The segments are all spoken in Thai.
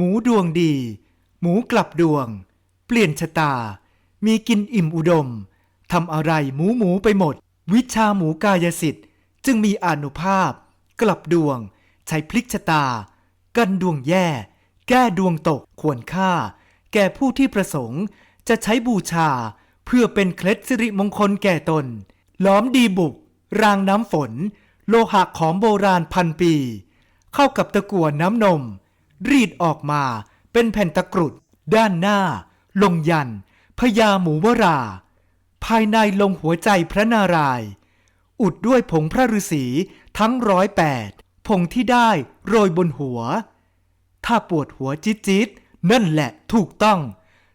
หมูดวงดี หมูกลับดวง เปลี่ยนชะตา มีกินอิ่มอุดมทำอะไรหมูหมูไปหมด วิชาหมูกายสิทธิ์ จึงมีอนุภาพ กลับดวง ใช้พลิกชะตา กันดวงแย่ แก้ดวงตกควรค่า แก่ผู้ที่ประสงค์จะใช้บูชา เพื่อเป็นเคล็ดสิริมงคลแก่ตน ล้อมดีบุก รางน้ำฝน โลหะของโบราณพันปี เข้ากับตะกั่วน้ำนม รีดออกมาเป็นแผ่นตะกรุด ด้านหน้า ลงยันพญาหมูวรา ภายในลงหัวใจพระนาราย อุดด้วยผงพระฤาษีทั้งร้อยแปดผงที่ได้โรยบนหัว ถ้าปวดหัวจิ๊ดจิดนั่นแหละถูกต้อง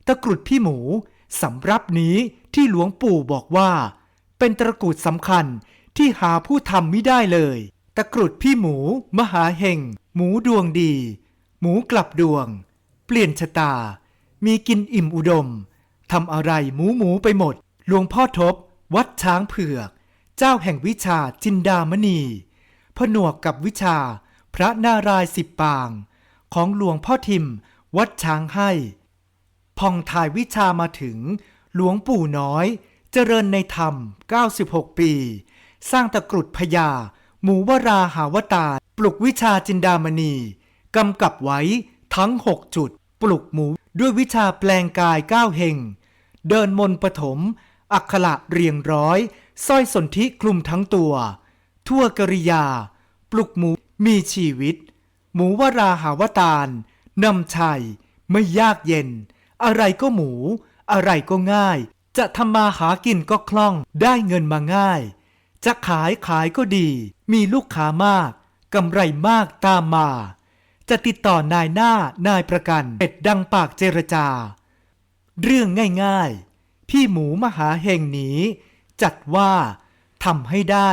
ตะกรุดพี่หมูสำรับนี้ที่หลวงปู่บอกว่า เป็นตะกรุดสำคัญที่หาผู้ทำไม่ได้เลย ตะกรุดพี่หมู มหาเฮงหมูดวงดี หมูกลับดวง เปลี่ยนชะตา มีกินอิ่มอุดมทำอะไรหมูหมูไปหมด หลวงพ่อทบ วัดช้างเผือก เจ้าแห่งวิชาจินดามณี ผนวกกับวิชาพระนารายณ์สิบปาง ของหลวงพ่อทิม วัดช้างให้พ่องถ่ายวิชามาถึง หลวงปู่น้อย เจริญในธรรม 96 ปี สร้างตะกรุดพญาหมูวราหาวตา ปลุกวิชาจินดามณี กำกับไว้ทั้ง 6 จุด ปลุกหมูด้วยวิชาแปลงกายก้าวเฮงเดินมนต์ปฐม อักขระเรียงร้อยสร้อยสนธิคลุมทั้งตัว ทั่วกริยา ปลุกหมูมีชีวิต หมูวราหาวตารนำชัย ไม่ยากเย็น อะไรก็หมู อะไรก็ง่าย จะทำมาหากินก็คล่องได้เงินมาง่าย จะขายขายก็ดี มีลูกค้ามากกำไรมากตามมา จะติดต่อนายหน้านายประกันเป็ดดังปากเจรจา เรื่องง่ายๆ พี่หมูมหาเฮงหนีจัดว่าทำให้ได้